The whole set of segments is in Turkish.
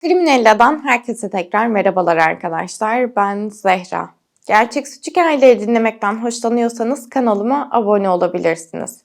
Kriminella'dan herkese tekrar merhabalar arkadaşlar. Ben Zehra. Gerçek suç hikayeleri dinlemekten hoşlanıyorsanız kanalıma abone olabilirsiniz.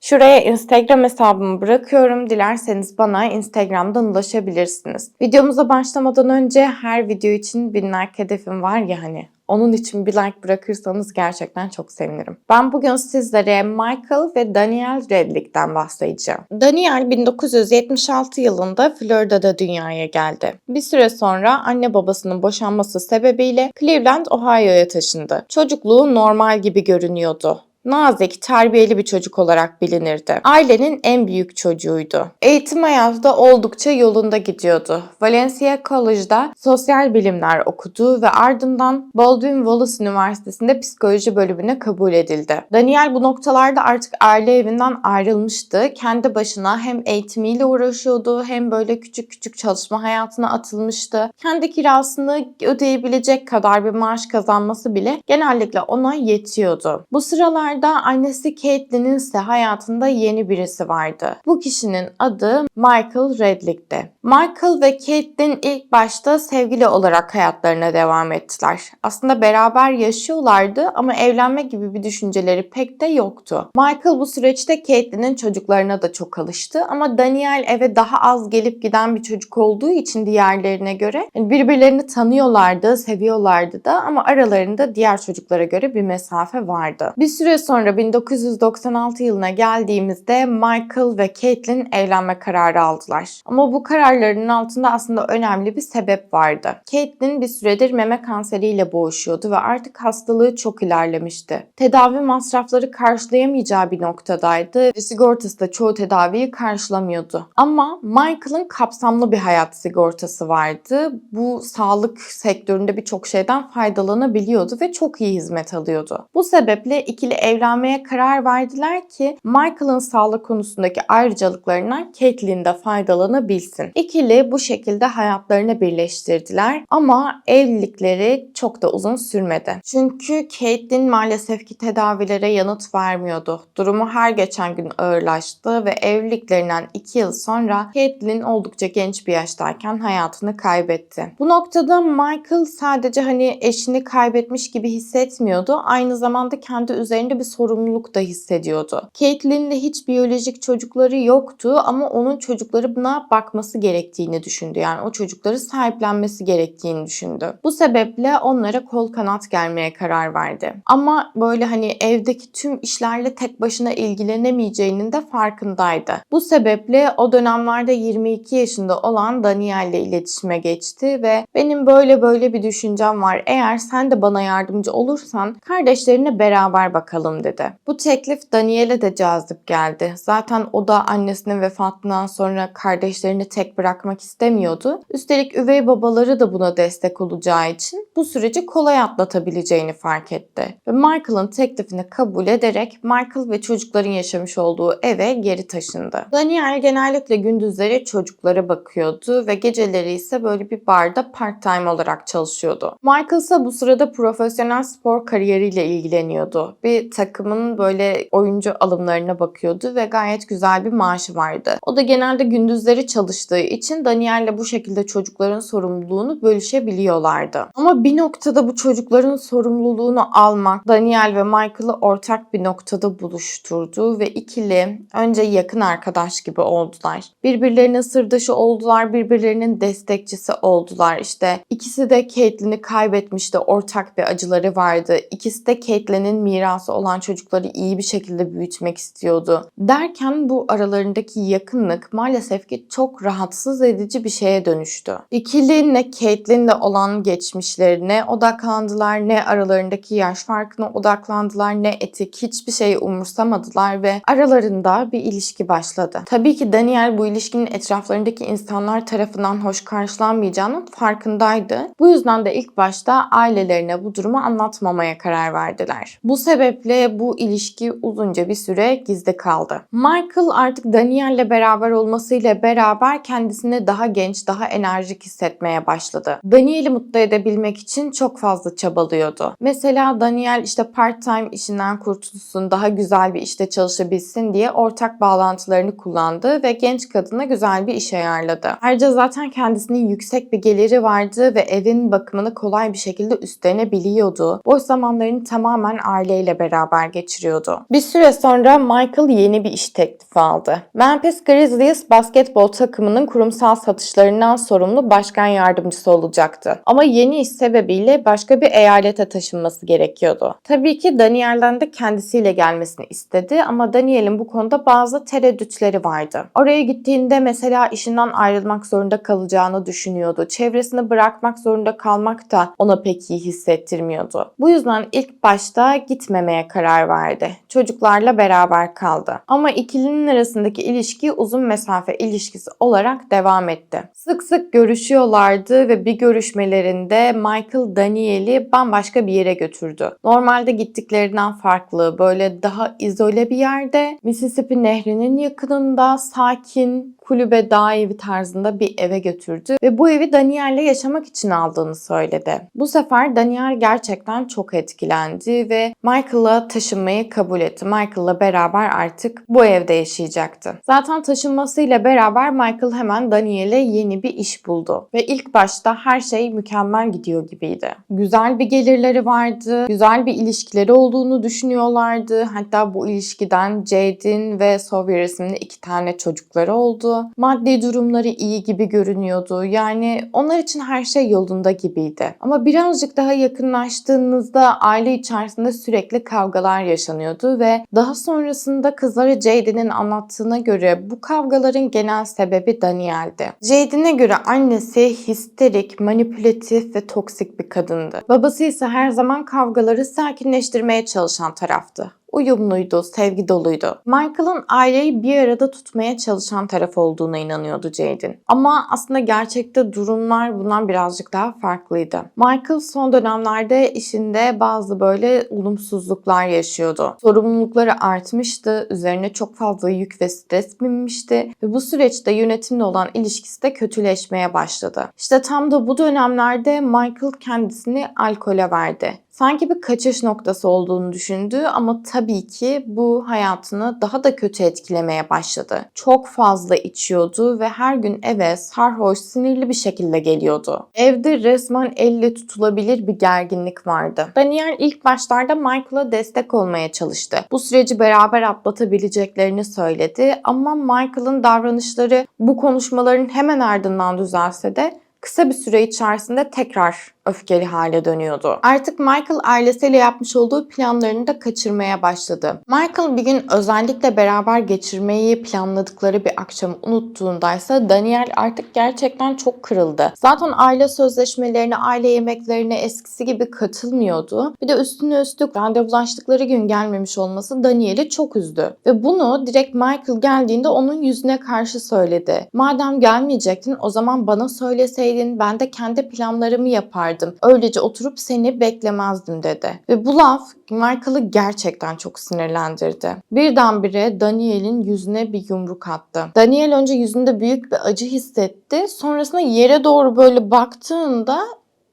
Şuraya Instagram hesabımı bırakıyorum. Dilerseniz bana Instagram'dan ulaşabilirsiniz. Videomuza başlamadan önce her video için bin like hedefim var ya hani. Onun için bir like bırakırsanız gerçekten çok sevinirim. Ben bugün sizlere Michael ve Daniel Redlick'ten bahsedeceğim. Daniel 1976 yılında Florida'da dünyaya geldi. Bir süre sonra anne babasının boşanması sebebiyle Cleveland, Ohio'ya taşındı. Çocukluğu normal gibi görünüyordu. Nazik, terbiyeli bir çocuk olarak bilinirdi. Ailenin en büyük çocuğuydu. Eğitim hayatı da oldukça yolunda gidiyordu. Valencia College'da sosyal bilimler okudu ve ardından Baldwin Wallace Üniversitesi'nde psikoloji bölümüne kabul edildi. Daniel bu noktalarda artık aile evinden ayrılmıştı. Kendi başına hem eğitimiyle uğraşıyordu hem böyle küçük küçük çalışma hayatına atılmıştı. Kendi kirasını ödeyebilecek kadar bir maaş kazanması bile genellikle ona yetiyordu. Bu sıralar sıralarda annesi Caitlyn'in ise hayatında yeni birisi vardı. Bu kişinin adı Michael Redlick'ti. Michael ve Caitlyn ilk başta sevgili olarak hayatlarına devam ettiler. Aslında beraber yaşıyorlardı ama evlenme gibi bir düşünceleri pek de yoktu. Michael bu süreçte Caitlyn'in çocuklarına da çok alıştı ama Daniel eve daha az gelip giden bir çocuk olduğu için diğerlerine göre birbirlerini tanıyorlardı, seviyorlardı da ama aralarında diğer çocuklara göre bir mesafe vardı. Bir süre sonra 1996 yılına geldiğimizde Michael ve Caitlyn evlenme kararı aldılar. Ama bu kararlarının altında aslında önemli bir sebep vardı. Caitlyn bir süredir meme kanseriyle boğuşuyordu ve artık hastalığı çok ilerlemişti. Tedavi masrafları karşılayamayacağı bir noktadaydı ve sigortası da çoğu tedaviyi karşılamıyordu. Ama Michael'ın kapsamlı bir hayat sigortası vardı. Bu sağlık sektöründe birçok şeyden faydalanabiliyordu ve çok iyi hizmet alıyordu. Bu sebeple ikili evlenmeye karar verdiler ki Michael'ın sağlık konusundaki ayrıcalıklarından Caitlyn de faydalanabilsin. İkili bu şekilde hayatlarını birleştirdiler ama evlilikleri çok da uzun sürmedi. Çünkü Caitlyn maalesef ki tedavilere yanıt vermiyordu. Durumu her geçen gün ağırlaştı ve evliliklerinden 2 yıl sonra Caitlyn oldukça genç bir yaştayken hayatını kaybetti. Bu noktada Michael sadece hani eşini kaybetmiş gibi hissetmiyordu. Aynı zamanda kendi üzerinde bir sorumluluk da hissediyordu. Caitlyn'le hiç biyolojik çocukları yoktu ama onun çocukları buna bakması gerektiğini düşündü. Yani o çocukları sahiplenmesi gerektiğini düşündü. Bu sebeple onlara kol kanat gelmeye karar verdi. Ama böyle hani evdeki tüm işlerle tek başına ilgilenemeyeceğinin de farkındaydı. Bu sebeple o dönemlerde 22 yaşında olan Daniel ile iletişime geçti ve benim böyle böyle bir düşüncem var. Eğer sen de bana yardımcı olursan kardeşlerine beraber bakalım dedi. Bu teklif Daniel'e de cazip geldi. Zaten o da annesinin vefatından sonra kardeşlerini tek bırakmak istemiyordu. Üstelik üvey babaları da buna destek olacağı için bu süreci kolay atlatabileceğini fark etti. Ve Michael'ın teklifini kabul ederek Michael ve çocukların yaşamış olduğu eve geri taşındı. Daniel genellikle gündüzleri çocuklara bakıyordu ve geceleri ise böyle bir barda part-time olarak çalışıyordu. Michael ise bu sırada profesyonel spor kariyeriyle ilgileniyordu. Bir takımın böyle oyuncu alımlarına bakıyordu ve gayet güzel bir maaşı vardı. O da genelde gündüzleri çalıştığı için Daniel'le bu şekilde çocukların sorumluluğunu bölüşebiliyorlardı. Ama bir noktada bu çocukların sorumluluğunu almak Daniel ve Michael'ı ortak bir noktada buluşturdu ve ikili önce yakın arkadaş gibi oldular. Birbirlerinin sırdaşı oldular, birbirlerinin destekçisi oldular. İşte ikisi de Caitlyn'i kaybetmişti, ortak bir acıları vardı. İkisi de Caitlyn'in mirası olan çocukları iyi bir şekilde büyütmek istiyordu. Derken bu aralarındaki yakınlık maalesef ki çok rahatsız edici bir şeye dönüştü. İkili ne Caitlyn'le olan geçmişlerine odaklandılar, ne aralarındaki yaş farkına odaklandılar, ne etik hiçbir şeyi umursamadılar ve aralarında bir ilişki başladı. Tabii ki Daniel bu ilişkinin etraflarındaki insanlar tarafından hoş karşılanmayacağının farkındaydı. Bu yüzden de ilk başta ailelerine bu durumu anlatmamaya karar verdiler. Bu sebeple bu ilişki uzunca bir süre gizli kaldı. Michael artık Daniel'le beraber olmasıyla beraber kendisini daha genç, daha enerjik hissetmeye başladı. Daniel'i mutlu edebilmek için çok fazla çabalıyordu. Mesela Daniel işte part-time işinden kurtulsun, daha güzel bir işte çalışabilsin diye ortak bağlantılarını kullandı ve genç kadına güzel bir iş ayarladı. Ayrıca zaten kendisinin yüksek bir geliri vardı ve evin bakımını kolay bir şekilde üstlenebiliyordu. Boş zamanlarını tamamen aileyle beraber geçiriyordu. Bir süre sonra Michael yeni bir iş teklifi aldı. Memphis Grizzlies basketbol takımının kurumsal satışlarından sorumlu başkan yardımcısı olacaktı. Ama yeni iş sebebiyle başka bir eyalete taşınması gerekiyordu. Tabii ki Daniel'den de kendisiyle gelmesini istedi ama Daniel'in bu konuda bazı tereddütleri vardı. Oraya gittiğinde mesela işinden ayrılmak zorunda kalacağını düşünüyordu. Çevresini bırakmak zorunda kalmak da ona pek iyi hissettirmiyordu. Bu yüzden ilk başta gitmemeye karar verdi. Çocuklarla beraber kaldı. Ama ikilinin arasındaki ilişki uzun mesafe ilişkisi olarak devam etti. Sık sık görüşüyorlardı ve bir görüşmelerinde Michael Daniel'i bambaşka bir yere götürdü. Normalde gittiklerinden farklı, böyle daha izole bir yerde, Mississippi Nehri'nin yakınında sakin, kulübe dağ evi tarzında bir eve götürdü ve bu evi Daniel'le yaşamak için aldığını söyledi. Bu sefer Daniel gerçekten çok etkilendi ve Michael'a taşınmayı kabul etti. Michael'la beraber artık bu evde yaşayacaktı. Zaten taşınmasıyla beraber Michael hemen Daniel'e yeni bir iş buldu ve ilk başta her şey mükemmel gidiyor gibiydi. Güzel bir gelirleri vardı, güzel bir ilişkileri olduğunu düşünüyorlardı. Hatta bu ilişkiden Jade'in ve Sawyer isimli iki tane çocukları oldu. Maddi durumları iyi gibi görünüyordu. Yani onlar için her şey yolunda gibiydi. Ama birazcık daha yakınlaştığınızda aile içerisinde sürekli kavgalar yaşanıyordu ve daha sonrasında kızları Jade'nin anlattığına göre bu kavgaların genel sebebi Daniel'di. Jade'ine göre annesi histerik, manipülatif ve toksik bir kadındı. Babası ise her zaman kavgaları sakinleştirmeye çalışan taraftı uyumluydu, sevgi doluydu. Michael'ın aileyi bir arada tutmaya çalışan taraf olduğuna inanıyordu Jade'in. Ama aslında gerçekte durumlar bundan birazcık daha farklıydı. Michael son dönemlerde işinde bazı böyle olumsuzluklar yaşıyordu. Sorumlulukları artmıştı, üzerine çok fazla yük ve stres binmişti ve bu süreçte yönetimle olan ilişkisi de kötüleşmeye başladı. İşte tam da bu dönemlerde Michael kendisini alkole verdi sanki bir kaçış noktası olduğunu düşündü ama tabii ki bu hayatını daha da kötü etkilemeye başladı. Çok fazla içiyordu ve her gün eve sarhoş, sinirli bir şekilde geliyordu. Evde resmen elle tutulabilir bir gerginlik vardı. Daniel ilk başlarda Michael'a destek olmaya çalıştı. Bu süreci beraber atlatabileceklerini söyledi ama Michael'ın davranışları bu konuşmaların hemen ardından düzelse de kısa bir süre içerisinde tekrar öfkeli hale dönüyordu. Artık Michael ailesiyle yapmış olduğu planlarını da kaçırmaya başladı. Michael bir gün özellikle beraber geçirmeyi planladıkları bir akşamı unuttuğundaysa Daniel artık gerçekten çok kırıldı. Zaten aile sözleşmelerine, aile yemeklerine eskisi gibi katılmıyordu. Bir de üstüne üstlük randevulaştıkları gün gelmemiş olması Daniel'i çok üzdü. Ve bunu direkt Michael geldiğinde onun yüzüne karşı söyledi. Madem gelmeyecektin o zaman bana söyleseydin ben de kendi planlarımı yapardım yapardım. Öylece oturup seni beklemezdim dedi. Ve bu laf Michael'ı gerçekten çok sinirlendirdi. Birdenbire Daniel'in yüzüne bir yumruk attı. Daniel önce yüzünde büyük bir acı hissetti. Sonrasında yere doğru böyle baktığında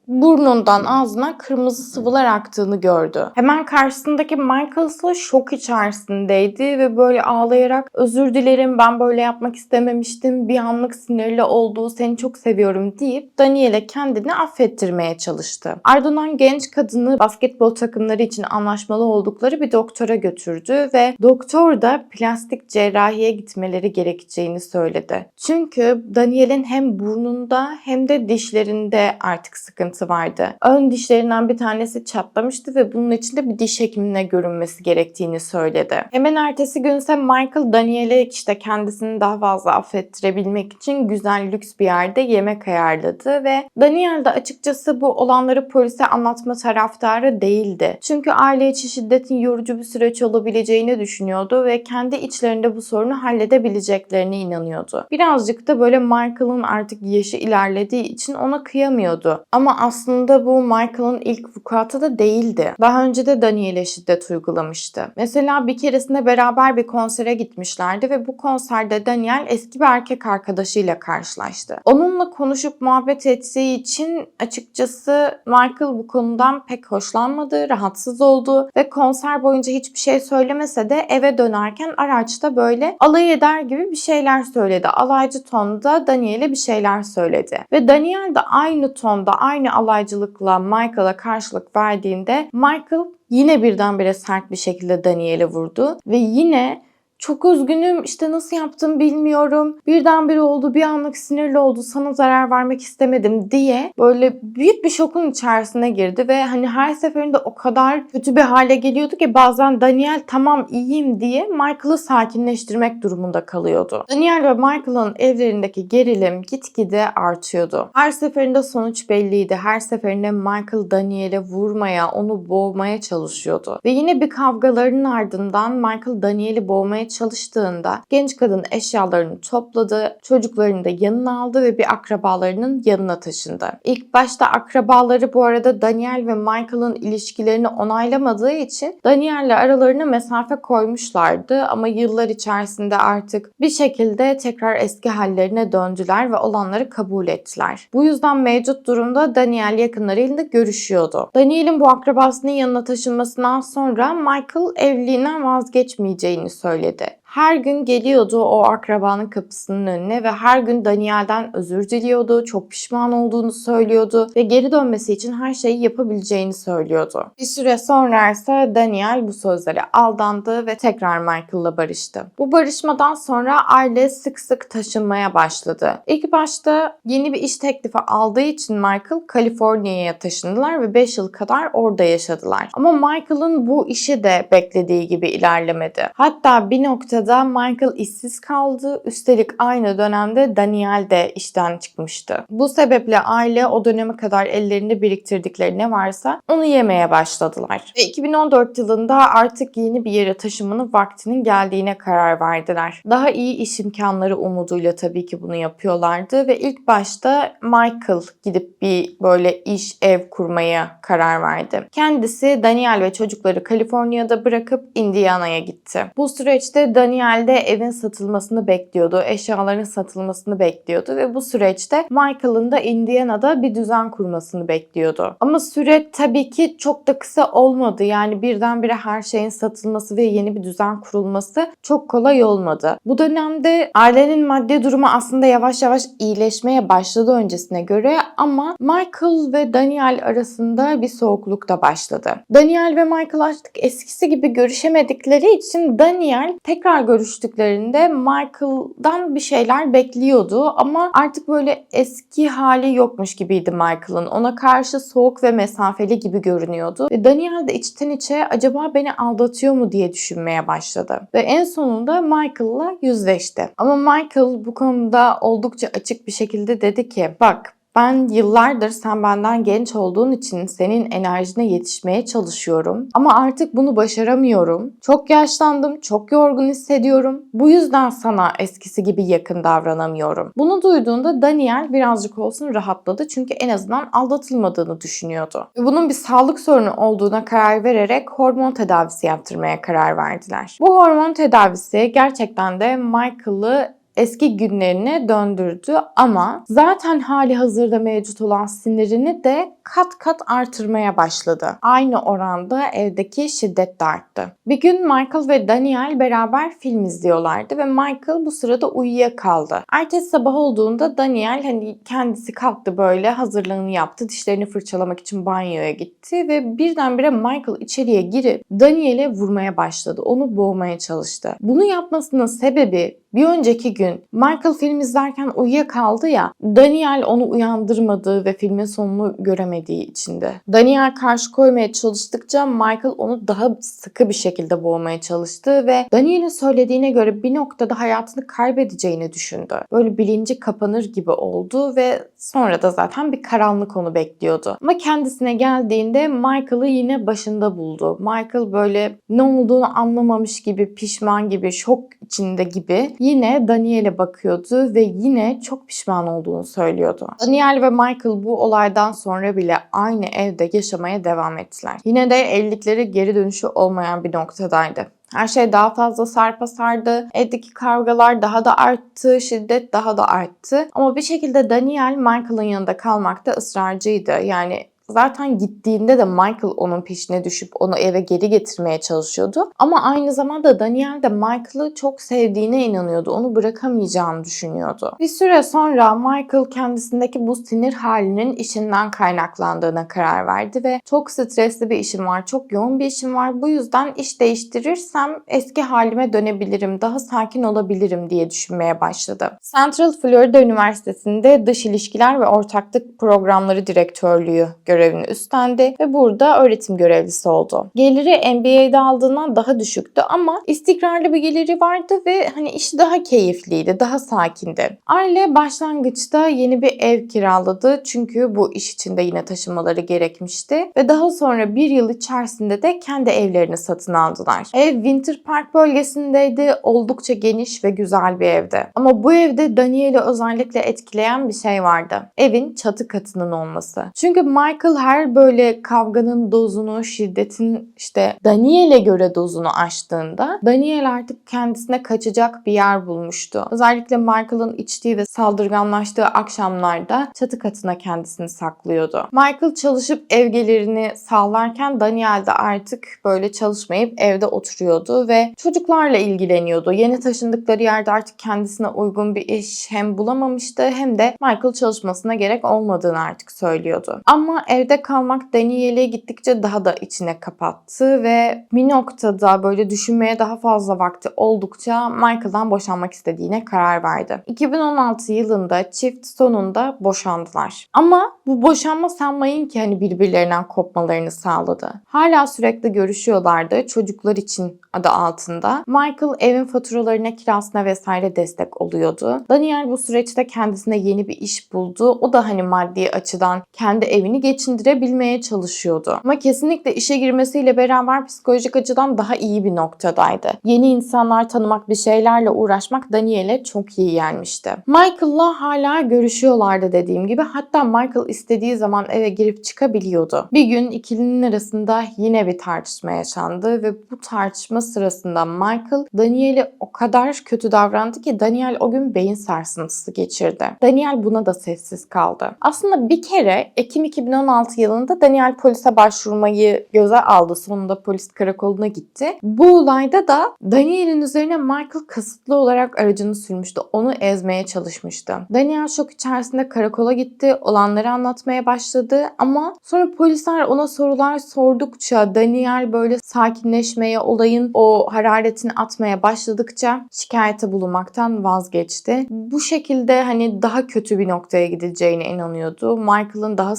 burnundan ağzına kırmızı sıvılar aktığını gördü. Hemen karşısındaki Michael ise şok içerisindeydi ve böyle ağlayarak özür dilerim ben böyle yapmak istememiştim bir anlık sinirli oldu seni çok seviyorum deyip Daniel'e kendini affettirmeye çalıştı. Ardından genç kadını basketbol takımları için anlaşmalı oldukları bir doktora götürdü ve doktor da plastik cerrahiye gitmeleri gerekeceğini söyledi. Çünkü Daniel'in hem burnunda hem de dişlerinde artık sıkıntı sıkıntı vardı. Ön dişlerinden bir tanesi çatlamıştı ve bunun için de bir diş hekimine görünmesi gerektiğini söyledi. Hemen ertesi gün ise Michael Daniel'e işte kendisini daha fazla affettirebilmek için güzel lüks bir yerde yemek ayarladı ve Daniel de açıkçası bu olanları polise anlatma taraftarı değildi. Çünkü aile içi şiddetin yorucu bir süreç olabileceğini düşünüyordu ve kendi içlerinde bu sorunu halledebileceklerine inanıyordu. Birazcık da böyle Michael'ın artık yaşı ilerlediği için ona kıyamıyordu. Ama aslında bu Michael'ın ilk vukuatı da değildi. Daha önce de Daniel'e şiddet uygulamıştı. Mesela bir keresinde beraber bir konsere gitmişlerdi ve bu konserde Daniel eski bir erkek arkadaşıyla karşılaştı. Onunla konuşup muhabbet ettiği için açıkçası Michael bu konudan pek hoşlanmadı, rahatsız oldu ve konser boyunca hiçbir şey söylemese de eve dönerken araçta böyle alay eder gibi bir şeyler söyledi. Alaycı tonda Daniel'e bir şeyler söyledi. Ve Daniel de aynı tonda, aynı alaycılıkla Michael'a karşılık verdiğinde Michael yine birdenbire sert bir şekilde Daniel'e vurdu ve yine çok üzgünüm işte nasıl yaptım bilmiyorum. Birdenbire oldu bir anlık sinirli oldu sana zarar vermek istemedim diye böyle büyük bir şokun içerisine girdi ve hani her seferinde o kadar kötü bir hale geliyordu ki bazen Daniel tamam iyiyim diye Michael'ı sakinleştirmek durumunda kalıyordu. Daniel ve Michael'ın evlerindeki gerilim gitgide artıyordu. Her seferinde sonuç belliydi. Her seferinde Michael Daniel'e vurmaya, onu boğmaya çalışıyordu. Ve yine bir kavgalarının ardından Michael Daniel'i boğmaya çalıştığında genç kadın eşyalarını topladı, çocuklarını da yanına aldı ve bir akrabalarının yanına taşındı. İlk başta akrabaları bu arada Daniel ve Michael'ın ilişkilerini onaylamadığı için Daniel'le aralarına mesafe koymuşlardı ama yıllar içerisinde artık bir şekilde tekrar eski hallerine döndüler ve olanları kabul ettiler. Bu yüzden mevcut durumda Daniel yakınlarıyla görüşüyordu. Daniel'in bu akrabasının yanına taşınmasından sonra Michael evliliğinden vazgeçmeyeceğini söyledi. ചെയ്തത് Her gün geliyordu o akrabanın kapısının önüne ve her gün Daniel'den özür diliyordu, çok pişman olduğunu söylüyordu ve geri dönmesi için her şeyi yapabileceğini söylüyordu. Bir süre sonra ise Daniel bu sözlere aldandı ve tekrar Michael'la barıştı. Bu barışmadan sonra aile sık sık taşınmaya başladı. İlk başta yeni bir iş teklifi aldığı için Michael Kaliforniya'ya taşındılar ve 5 yıl kadar orada yaşadılar. Ama Michael'ın bu işi de beklediği gibi ilerlemedi. Hatta bir noktada Michael işsiz kaldı. Üstelik aynı dönemde Daniel de işten çıkmıştı. Bu sebeple aile o döneme kadar ellerinde biriktirdikleri ne varsa onu yemeye başladılar. Ve 2014 yılında artık yeni bir yere taşımanın vaktinin geldiğine karar verdiler. Daha iyi iş imkanları umuduyla tabii ki bunu yapıyorlardı ve ilk başta Michael gidip bir böyle iş ev kurmaya karar verdi. Kendisi Daniel ve çocukları Kaliforniya'da bırakıp Indiana'ya gitti. Bu süreçte Daniel de evin satılmasını bekliyordu, eşyaların satılmasını bekliyordu ve bu süreçte Michael'ın da Indiana'da bir düzen kurmasını bekliyordu. Ama süre tabii ki çok da kısa olmadı. Yani birdenbire her şeyin satılması ve yeni bir düzen kurulması çok kolay olmadı. Bu dönemde ailenin maddi durumu aslında yavaş yavaş iyileşmeye başladı öncesine göre ama Michael ve Daniel arasında bir soğukluk da başladı. Daniel ve Michael artık eskisi gibi görüşemedikleri için Daniel tekrar görüştüklerinde Michael'dan bir şeyler bekliyordu ama artık böyle eski hali yokmuş gibiydi Michael'ın. Ona karşı soğuk ve mesafeli gibi görünüyordu. Ve Daniel de içten içe acaba beni aldatıyor mu diye düşünmeye başladı. Ve en sonunda Michael'la yüzleşti. Ama Michael bu konuda oldukça açık bir şekilde dedi ki bak ben yıllardır sen benden genç olduğun için senin enerjine yetişmeye çalışıyorum. Ama artık bunu başaramıyorum. Çok yaşlandım, çok yorgun hissediyorum. Bu yüzden sana eskisi gibi yakın davranamıyorum. Bunu duyduğunda Daniel birazcık olsun rahatladı. Çünkü en azından aldatılmadığını düşünüyordu. Bunun bir sağlık sorunu olduğuna karar vererek hormon tedavisi yaptırmaya karar verdiler. Bu hormon tedavisi gerçekten de Michael'ı eski günlerine döndürdü ama zaten hali hazırda mevcut olan sinirini de kat kat artırmaya başladı. Aynı oranda evdeki şiddet de arttı. Bir gün Michael ve Daniel beraber film izliyorlardı ve Michael bu sırada uyuyakaldı. Ertesi sabah olduğunda Daniel hani kendisi kalktı böyle hazırlığını yaptı. Dişlerini fırçalamak için banyoya gitti ve birdenbire Michael içeriye girip Daniel'e vurmaya başladı. Onu boğmaya çalıştı. Bunu yapmasının sebebi bir önceki gün Michael film izlerken uyuyakaldı ya Daniel onu uyandırmadığı ve filmin sonunu göremediği içindi. Daniel karşı koymaya çalıştıkça Michael onu daha sıkı bir şekilde boğmaya çalıştı ve Daniel'in söylediğine göre bir noktada hayatını kaybedeceğini düşündü. Böyle bilinci kapanır gibi oldu ve sonra da zaten bir karanlık onu bekliyordu. Ama kendisine geldiğinde Michael'ı yine başında buldu. Michael böyle ne olduğunu anlamamış gibi, pişman gibi, şok içinde gibi yine Daniel'e bakıyordu ve yine çok pişman olduğunu söylüyordu. Daniel ve Michael bu olaydan sonra bile aynı evde yaşamaya devam ettiler. Yine de evlilikleri geri dönüşü olmayan bir noktadaydı. Her şey daha fazla sarpa sardı. Evdeki kavgalar daha da arttı, şiddet daha da arttı. Ama bir şekilde Daniel Michael'ın yanında kalmakta ısrarcıydı. Yani Zaten gittiğinde de Michael onun peşine düşüp onu eve geri getirmeye çalışıyordu. Ama aynı zamanda Daniel de Michael'ı çok sevdiğine inanıyordu. Onu bırakamayacağını düşünüyordu. Bir süre sonra Michael kendisindeki bu sinir halinin işinden kaynaklandığına karar verdi ve çok stresli bir işim var, çok yoğun bir işim var. Bu yüzden iş değiştirirsem eski halime dönebilirim, daha sakin olabilirim diye düşünmeye başladı. Central Florida Üniversitesi'nde dış ilişkiler ve ortaklık programları direktörlüğü görevini üstlendi ve burada öğretim görevlisi oldu. Geliri MBA'de aldığından daha düşüktü ama istikrarlı bir geliri vardı ve hani işi daha keyifliydi, daha sakindi. Aile başlangıçta yeni bir ev kiraladı çünkü bu iş için de yine taşınmaları gerekmişti ve daha sonra bir yıl içerisinde de kendi evlerini satın aldılar. Ev Winter Park bölgesindeydi, oldukça geniş ve güzel bir evdi. Ama bu evde Daniel'i özellikle etkileyen bir şey vardı. Evin çatı katının olması. Çünkü Michael her böyle kavganın dozunu, şiddetin işte Daniel'e göre dozunu aştığında Daniel artık kendisine kaçacak bir yer bulmuştu. Özellikle Michael'ın içtiği ve saldırganlaştığı akşamlarda çatı katına kendisini saklıyordu. Michael çalışıp ev gelirini sağlarken Daniel de artık böyle çalışmayıp evde oturuyordu ve çocuklarla ilgileniyordu. Yeni taşındıkları yerde artık kendisine uygun bir iş hem bulamamıştı hem de Michael çalışmasına gerek olmadığını artık söylüyordu. Ama evde kalmak Daniel'i gittikçe daha da içine kapattı ve bir noktada böyle düşünmeye daha fazla vakti oldukça Michael'dan boşanmak istediğine karar verdi. 2016 yılında çift sonunda boşandılar. Ama bu boşanma sanmayın ki hani birbirlerinden kopmalarını sağladı. Hala sürekli görüşüyorlardı çocuklar için adı altında. Michael evin faturalarına, kirasına vesaire destek oluyordu. Daniel bu süreçte kendisine yeni bir iş buldu. O da hani maddi açıdan kendi evini geçindirebilmeye çalışıyordu. Ama kesinlikle işe girmesiyle beraber psikolojik açıdan daha iyi bir noktadaydı. Yeni insanlar tanımak, bir şeylerle uğraşmak Daniel'e çok iyi gelmişti. Michael'la hala görüşüyorlardı dediğim gibi. Hatta Michael istediği zaman eve girip çıkabiliyordu. Bir gün ikilinin arasında yine bir tartışma yaşandı ve bu tartışma sırasında Michael Daniel'e o kadar kötü davrandı ki Daniel o gün beyin sarsıntısı geçirdi. Daniel buna da sessiz kaldı. Aslında bir kere Ekim 2016 yılında Daniel polise başvurmayı göze aldı. Sonunda polis karakoluna gitti. Bu olayda da Daniel'in üzerine Michael kasıtlı olarak aracını sürmüştü. Onu ezmeye çalışmıştı. Daniel şok içerisinde karakola gitti. Olanları anlatmaya başladı ama sonra polisler ona sorular sordukça Daniel böyle sakinleşmeye, olayın o hararetini atmaya başladıkça şikayete bulunmaktan vazgeçti. Bu şekilde hani daha kötü bir noktaya gidileceğine inanıyordu. Michael'ın daha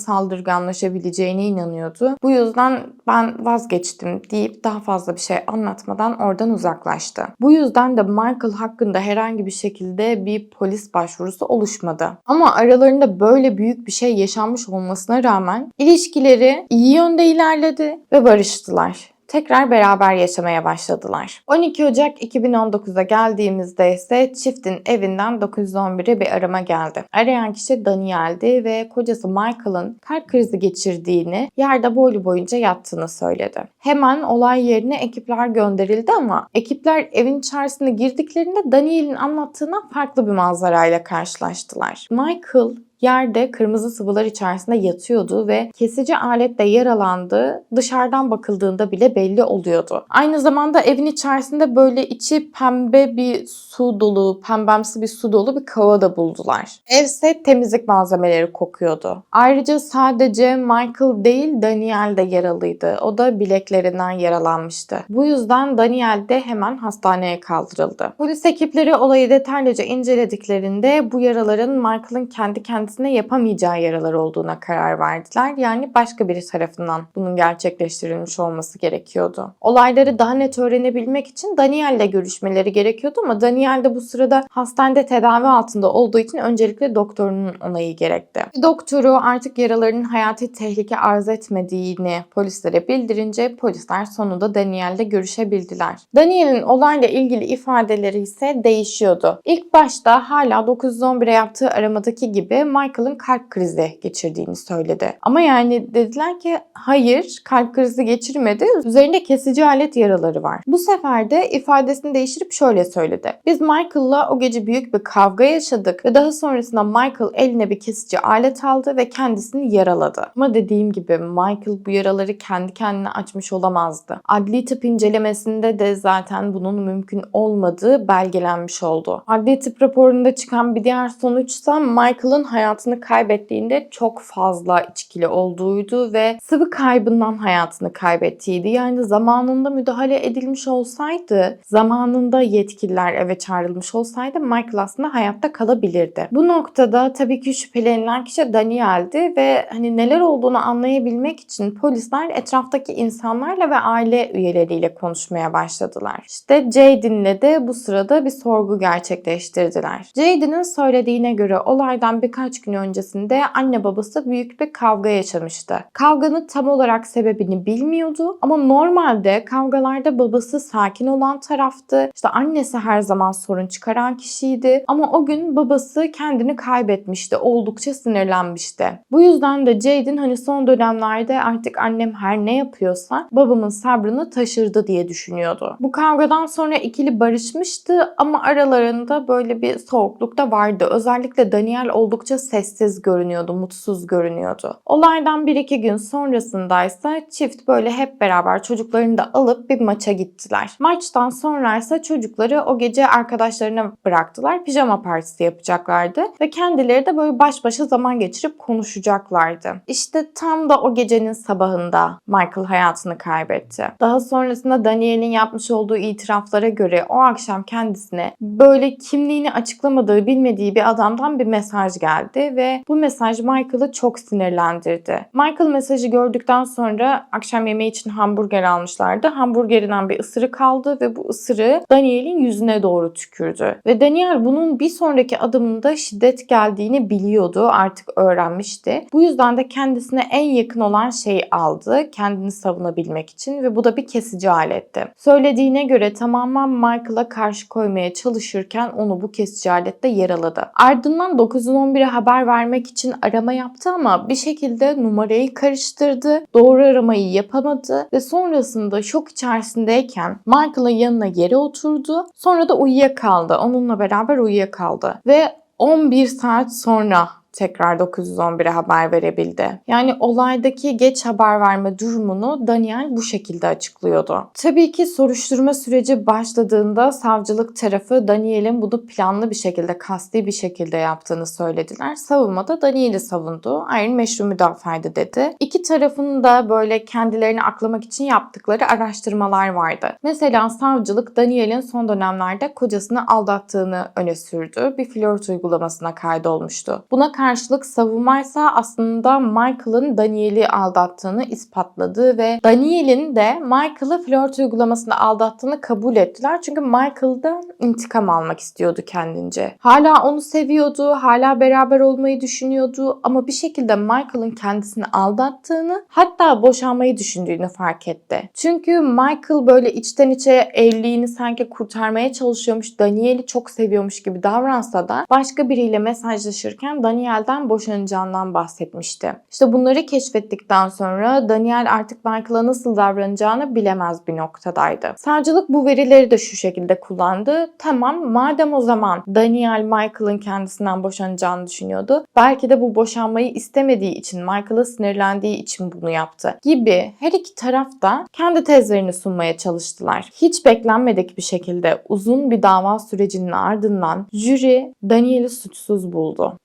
saldırganlaşabileceğine inanıyordu. Bu yüzden ben vazgeçtim deyip daha fazla bir şey anlatmadan oradan uzaklaştı. Bu yüzden de Michael hakkında herhangi bir şekilde bir polis başvurusu oluşmadı. Ama aralarında böyle büyük bir şey yaşanmış olmasına rağmen ilişkileri iyi yönde ilerledi ve barıştılar tekrar beraber yaşamaya başladılar. 12 Ocak 2019'a geldiğimizde ise çiftin evinden 911'e bir arama geldi. Arayan kişi Daniel'di ve kocası Michael'ın kalp krizi geçirdiğini, yerde boylu boyunca yattığını söyledi. Hemen olay yerine ekipler gönderildi ama ekipler evin içerisine girdiklerinde Daniel'in anlattığına farklı bir manzarayla karşılaştılar. Michael yerde kırmızı sıvılar içerisinde yatıyordu ve kesici aletle yaralandığı dışarıdan bakıldığında bile belli oluyordu. Aynı zamanda evin içerisinde böyle içi pembe bir su dolu, pembemsi bir su dolu bir kova da buldular. Evse temizlik malzemeleri kokuyordu. Ayrıca sadece Michael değil Daniel de yaralıydı. O da bileklerinden yaralanmıştı. Bu yüzden Daniel de hemen hastaneye kaldırıldı. Polis ekipleri olayı detaylıca incelediklerinde bu yaraların Michael'ın kendi kendine kendisine yapamayacağı yaralar olduğuna karar verdiler. Yani başka biri tarafından bunun gerçekleştirilmiş olması gerekiyordu. Olayları daha net öğrenebilmek için Daniel'le görüşmeleri gerekiyordu ama Daniel de bu sırada hastanede tedavi altında olduğu için öncelikle doktorunun onayı gerekti. Doktoru artık yaralarının hayati tehlike arz etmediğini polislere bildirince polisler sonunda Daniel'le görüşebildiler. Daniel'in olayla ilgili ifadeleri ise değişiyordu. İlk başta hala 911'e yaptığı aramadaki gibi Michael'ın kalp krizi geçirdiğini söyledi. Ama yani dediler ki hayır kalp krizi geçirmedi. Üzerinde kesici alet yaraları var. Bu sefer de ifadesini değiştirip şöyle söyledi. Biz Michael'la o gece büyük bir kavga yaşadık ve daha sonrasında Michael eline bir kesici alet aldı ve kendisini yaraladı. Ama dediğim gibi Michael bu yaraları kendi kendine açmış olamazdı. Adli tıp incelemesinde de zaten bunun mümkün olmadığı belgelenmiş oldu. Adli tıp raporunda çıkan bir diğer sonuçsa Michael'ın hayatını kaybettiğinde çok fazla içkili olduğuydu ve sıvı kaybından hayatını kaybettiğiydi. Yani zamanında müdahale edilmiş olsaydı, zamanında yetkililer eve çağrılmış olsaydı Michael aslında hayatta kalabilirdi. Bu noktada tabii ki şüphelenilen kişi Daniel'di ve hani neler olduğunu anlayabilmek için polisler etraftaki insanlarla ve aile üyeleriyle konuşmaya başladılar. İşte Jaden'le de bu sırada bir sorgu gerçekleştirdiler. Jaden'in söylediğine göre olaydan birkaç gün öncesinde anne babası büyük bir kavga yaşamıştı. Kavganın tam olarak sebebini bilmiyordu ama normalde kavgalarda babası sakin olan taraftı. İşte annesi her zaman sorun çıkaran kişiydi ama o gün babası kendini kaybetmişti. Oldukça sinirlenmişti. Bu yüzden de Jaden hani son dönemlerde artık annem her ne yapıyorsa babamın sabrını taşırdı diye düşünüyordu. Bu kavgadan sonra ikili barışmıştı ama aralarında böyle bir soğukluk da vardı. Özellikle Daniel oldukça sessiz görünüyordu, mutsuz görünüyordu. Olaydan bir iki gün sonrasındaysa çift böyle hep beraber çocuklarını da alıp bir maça gittiler. Maçtan sonraysa çocukları o gece arkadaşlarına bıraktılar. Pijama partisi yapacaklardı ve kendileri de böyle baş başa zaman geçirip konuşacaklardı. İşte tam da o gecenin sabahında Michael hayatını kaybetti. Daha sonrasında Daniel'in yapmış olduğu itiraflara göre o akşam kendisine böyle kimliğini açıklamadığı, bilmediği bir adamdan bir mesaj geldi ve bu mesaj Michael'ı çok sinirlendirdi. Michael mesajı gördükten sonra akşam yemeği için hamburger almışlardı. Hamburgerinden bir ısırık aldı ve bu ısırığı Daniel'in yüzüne doğru tükürdü. Ve Daniel bunun bir sonraki adımında şiddet geldiğini biliyordu, artık öğrenmişti. Bu yüzden de kendisine en yakın olan şeyi aldı kendini savunabilmek için ve bu da bir kesici aletti. Söylediğine göre tamamen Michael'a karşı koymaya çalışırken onu bu kesici aletle yaraladı. Ardından 911'e haber vermek için arama yaptı ama bir şekilde numarayı karıştırdı. Doğru aramayı yapamadı ve sonrasında şok içerisindeyken Michael'ın yanına yere oturdu. Sonra da uyuyakaldı. Onunla beraber uyuyakaldı. Ve 11 saat sonra tekrar 911'e haber verebildi. Yani olaydaki geç haber verme durumunu Daniel bu şekilde açıklıyordu. Tabii ki soruşturma süreci başladığında savcılık tarafı Daniel'in bunu planlı bir şekilde, kasti bir şekilde yaptığını söylediler. Savunmada Daniel'i savundu. Ayrı meşru müdafaydı dedi. İki tarafın da böyle kendilerini aklamak için yaptıkları araştırmalar vardı. Mesela savcılık Daniel'in son dönemlerde kocasını aldattığını öne sürdü. Bir flört uygulamasına kaydolmuştu. Buna karşılık savunmaysa aslında Michael'ın Daniel'i aldattığını ispatladı ve Daniel'in de Michael'ı flört uygulamasında aldattığını kabul ettiler. Çünkü Michael'dan intikam almak istiyordu kendince. Hala onu seviyordu, hala beraber olmayı düşünüyordu ama bir şekilde Michael'ın kendisini aldattığını hatta boşanmayı düşündüğünü fark etti. Çünkü Michael böyle içten içe evliliğini sanki kurtarmaya çalışıyormuş, Daniel'i çok seviyormuş gibi davransa da başka biriyle mesajlaşırken Daniel'den boşanacağından bahsetmişti. İşte bunları keşfettikten sonra Daniel artık Michael'a nasıl davranacağını bilemez bir noktadaydı. Savcılık bu verileri de şu şekilde kullandı. Tamam madem o zaman Daniel Michael'ın kendisinden boşanacağını düşünüyordu. Belki de bu boşanmayı istemediği için, Michael'a sinirlendiği için bunu yaptı gibi her iki taraf da kendi tezlerini sunmaya çalıştılar. Hiç beklenmedik bir şekilde uzun bir dava sürecinin ardından jüri Daniel'i suçsuz buldu.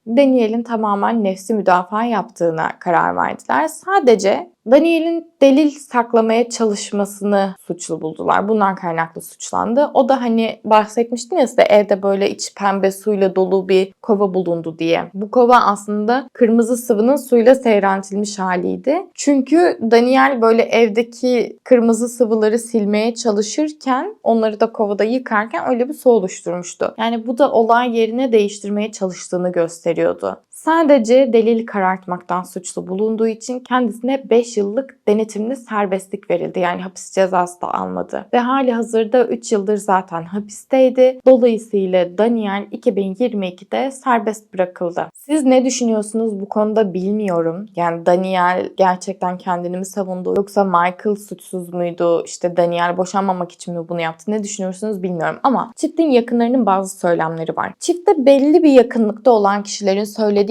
Daniel'in tamamen nefsi müdafaa yaptığına karar verdiler. Sadece Daniel'in delil saklamaya çalışmasını suçlu buldular. Bundan kaynaklı suçlandı. O da hani bahsetmiştim ya size evde böyle içi pembe suyla dolu bir kova bulundu diye. Bu kova aslında kırmızı sıvının suyla seyreltilmiş haliydi. Çünkü Daniel böyle evdeki kırmızı sıvıları silmeye çalışırken onları da kovada yıkarken öyle bir su oluşturmuştu. Yani bu da olay yerine değiştirmeye çalıştığını gösteriyordu. Sadece delil karartmaktan suçlu bulunduğu için kendisine 5 yıllık denetimli serbestlik verildi. Yani hapis cezası da almadı. Ve hali hazırda 3 yıldır zaten hapisteydi. Dolayısıyla Daniel 2022'de serbest bırakıldı. Siz ne düşünüyorsunuz bu konuda bilmiyorum. Yani Daniel gerçekten kendini mi savundu yoksa Michael suçsuz muydu? İşte Daniel boşanmamak için mi bunu yaptı? Ne düşünüyorsunuz bilmiyorum ama çiftin yakınlarının bazı söylemleri var. Çiftte belli bir yakınlıkta olan kişilerin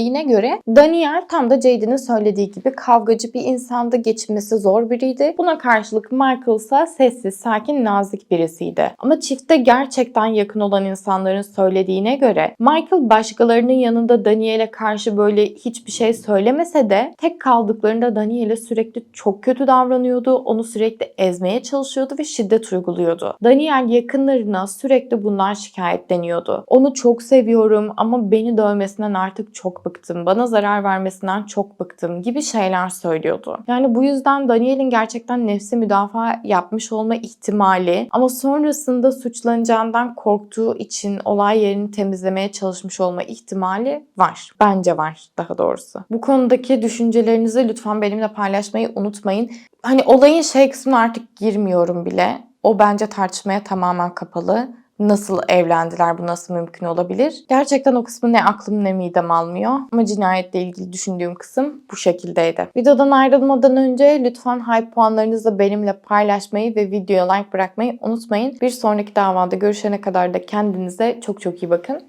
söylediğine göre Daniel tam da Jade'in söylediği gibi kavgacı bir insandı, geçinmesi zor biriydi. Buna karşılık Michael ise sessiz, sakin, nazik birisiydi. Ama çifte gerçekten yakın olan insanların söylediğine göre Michael başkalarının yanında Daniel'e karşı böyle hiçbir şey söylemese de tek kaldıklarında Daniel'e sürekli çok kötü davranıyordu. Onu sürekli ezmeye çalışıyordu ve şiddet uyguluyordu. Daniel yakınlarına sürekli bundan şikayetleniyordu. Onu çok seviyorum ama beni dövmesinden artık çok bıktım. Bana zarar vermesinden çok bıktım gibi şeyler söylüyordu. Yani bu yüzden Daniel'in gerçekten nefsi müdafaa yapmış olma ihtimali ama sonrasında suçlanacağından korktuğu için olay yerini temizlemeye çalışmış olma ihtimali var. Bence var daha doğrusu. Bu konudaki düşüncelerinizi lütfen benimle paylaşmayı unutmayın. Hani olayın şey kısmına artık girmiyorum bile. O bence tartışmaya tamamen kapalı. Nasıl evlendiler, bu nasıl mümkün olabilir? Gerçekten o kısmı ne aklım ne midem almıyor. Ama cinayetle ilgili düşündüğüm kısım bu şekildeydi. Videodan ayrılmadan önce lütfen hype puanlarınızı benimle paylaşmayı ve videoya like bırakmayı unutmayın. Bir sonraki davada görüşene kadar da kendinize çok çok iyi bakın.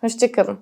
Hoşçakalın.